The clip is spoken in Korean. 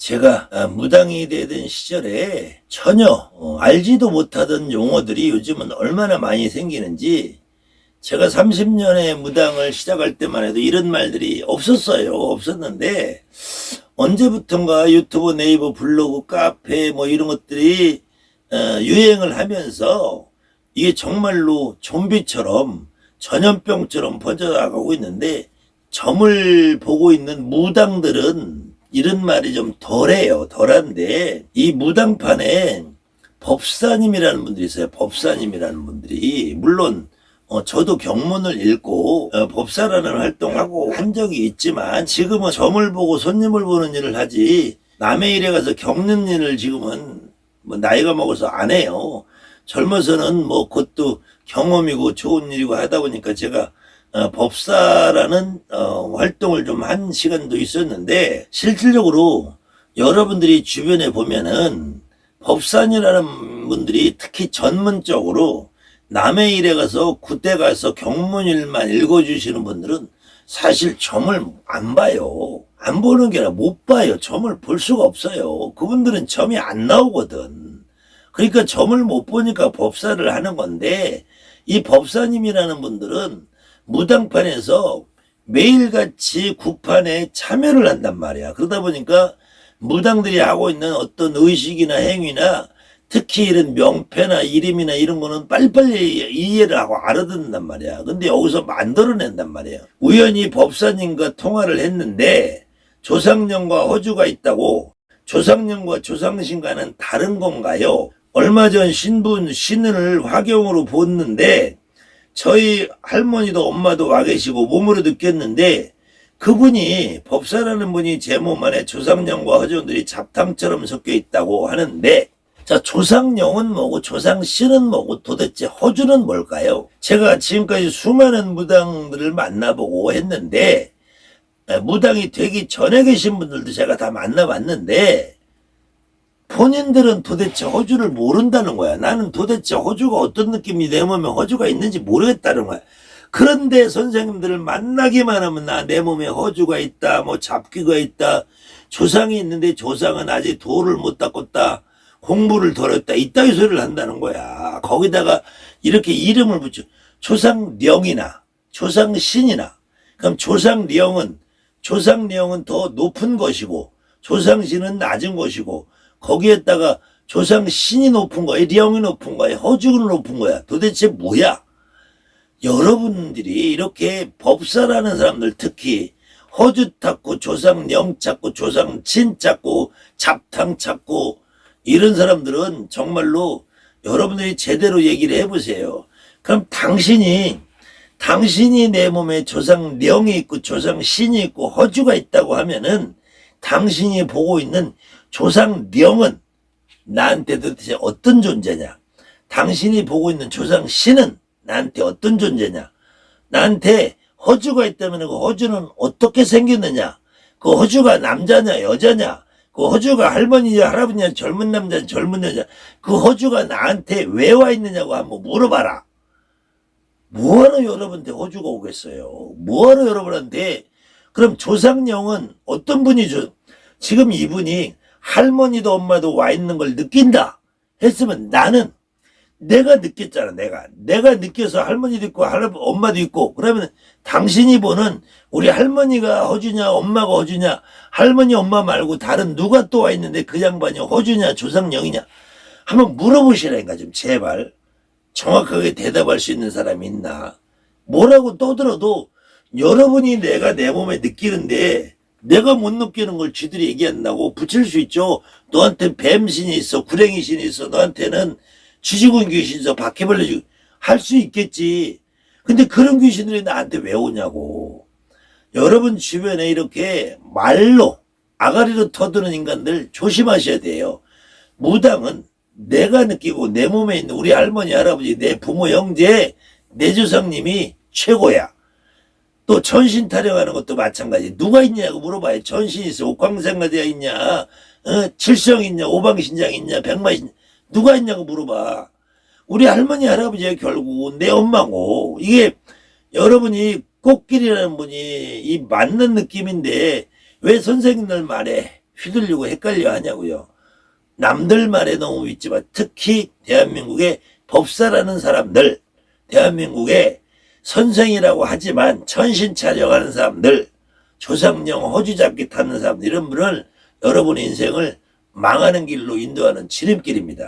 제가 아, 무당이 되던 시절에 전혀 어, 알지도 못하던 용어들이 요즘은 얼마나 많이 생기는지 제가 30년의 무당을 시작할 때만 해도 이런 말들이 없었어요. 없었는데 언제부턴가 유튜브, 네이버, 블로그, 카페 뭐 이런 것들이 어, 유행을 하면서 이게 정말로 좀비처럼 전염병처럼 퍼져나가고 있는데 점을 보고 있는 무당들은 이런 말이 좀 덜해요. 덜한데 이 무당판에 법사님이라는 분들이 있어요. 법사님이라는 분들이 물론 어, 저도 경문을 읽고 어, 법사라는 활동하고 한 적이 있지만 지금은 점을 보고 손님을 보는 일을 하지 남의 일에 가서 겪는 일을 지금은 뭐 나이가 먹어서 안 해요. 젊어서는 뭐 그것도 경험이고 좋은 일이고 하다 보니까 제가 어, 법사라는 어, 활동을 좀 한 시간도 있었는데 실질적으로 여러분들이 주변에 보면은 법사님이라는 분들이 특히 전문적으로 남의 일에 가서 그때 가서 경문일만 읽어주시는 분들은 사실 점을 안 봐요. 안 보는 게 아니라 못 봐요. 점을 볼 수가 없어요. 그분들은 점이 안 나오거든. 그러니까 점을 못 보니까 법사를 하는 건데 이 법사님이라는 분들은 무당판에서 매일같이 구판에 참여를 한단 말이야. 그러다 보니까 무당들이 하고 있는 어떤 의식이나 행위나 특히 이런 명패나 이름이나 이런 거는 빨리빨리 이해를 하고 알아듣는단 말이야. 근데 여기서 만들어낸단 말이에요. 우연히 법사님과 통화를 했는데 조상령과 허주가 있다고 조상령과 조상신과는 다른 건가요? 얼마 전 신분 신을 화경으로 봤는데 저희 할머니도 엄마도 와 계시고 몸으로 느꼈는데 그분이 법사라는 분이 제 몸 안에 조상령과 허전들이 잡탕처럼 섞여 있다고 하는데 자 조상령은 뭐고 조상신은 뭐고 도대체 허주는 뭘까요? 제가 지금까지 수많은 무당들을 만나보고 했는데 에, 무당이 되기 전에 계신 분들도 제가 다 만나봤는데 본인들은 도대체 호주를 모른다는 거야. 나는 도대체 호주가 어떤 느낌이 내 몸에 호주가 있는지 모르겠다는 거야. 그런데 선생님들을 만나기만 하면 나 내 몸에 호주가 있다, 뭐 잡귀가 있다, 조상이 있는데 조상은 아직 도를 못 닦았다, 공부를 덜 했다, 이따위 소리를 한다는 거야. 거기다가 이렇게 이름을 붙여. 조상령이나 조상신이나 그럼 조상령은 조상령은 더 높은 것이고 조상신은 낮은 것이고 거기에다가 조상 신이 높은 거야, 령이 높은 거야, 허죽은 높은 거야. 도대체 뭐야? 여러분들이 이렇게 법사라는 사람들 특히 허주 찾고 조상 령 찾고 조상 친 찾고 잡탕 찾고 이런 사람들은 정말로 여러분들이 제대로 얘기를 해보세요. 그럼 당신이 당신이 내 몸에 조상 령이 있고 조상 신이 있고 허주가 있다고 하면은 당신이 보고 있는 조상령은 나한테 도대체 어떤 존재냐? 당신이 보고 있는 조상신은 나한테 어떤 존재냐? 나한테 허주가 있다면 그 허주는 어떻게 생겼느냐? 그 허주가 남자냐 여자냐? 그 허주가 할머니냐 할아버지냐 젊은 남자냐 젊은 여자 그 허주가 나한테 왜 와 있느냐고 한번 물어봐라. 뭐하러 여러분한테 허주가 오겠어요? 뭐하러 여러분한테 그럼 조상령은 어떤 분이 죠? 지금 이분이 할머니도 엄마도 와 있는 걸 느낀다 했으면 나는 내가 느꼈잖아 내가. 내가 느껴서 할머니도 있고 할아버 엄마도 있고 그러면 당신이 보는 우리 할머니가 허주냐 엄마가 허주냐 할머니 엄마 말고 다른 누가 또 와 있는데 그 양반이 허주냐 조상령이냐. 한번 물어보시라니까 좀 제발. 정확하게 대답할 수 있는 사람이 있나? 뭐라고 떠들어도 여러분이 내가 내 몸에 느끼는데 내가 못 느끼는 걸 쥐들이 얘기한다고 붙일 수 있죠. 너한테 뱀신이 있어, 구랭이신이 있어, 너한테는 쥐죽은 귀신이 있어, 바퀴벌레 쥐 할수 있겠지. 근데 그런 귀신들이 나한테 왜 오냐고. 여러분 주변에 이렇게 말로 아가리로 터드는 인간들 조심하셔야 돼요. 무당은 내가 느끼고 내 몸에 있는 우리 할머니, 할아버지, 내 부모, 형제, 내 조상님이 최고야. 또 전신 타령하는 것도 마찬가지. 누가 있냐고 물어봐요. 전신 있어. 옥황생가대가 있냐? 어? 칠성 있냐? 오방신장 있냐? 백마신 누가 있냐고 물어봐. 우리 할머니 할아버지가 결국 내 엄마고 이게 여러분이 꽃길이라는 분이 이 맞는 느낌인데 왜 선생님들 말에 휘둘리고 헷갈려 하냐고요. 남들 말에 너무 믿지만 특히 대한민국의 법사라는 사람들, 대한민국의 선생이라고 하지만 천신 촬영하는 사람들, 조상령 호주잡기 타는 사람들 이런 분을 여러분의 인생을 망하는 길로 인도하는 지름길입니다.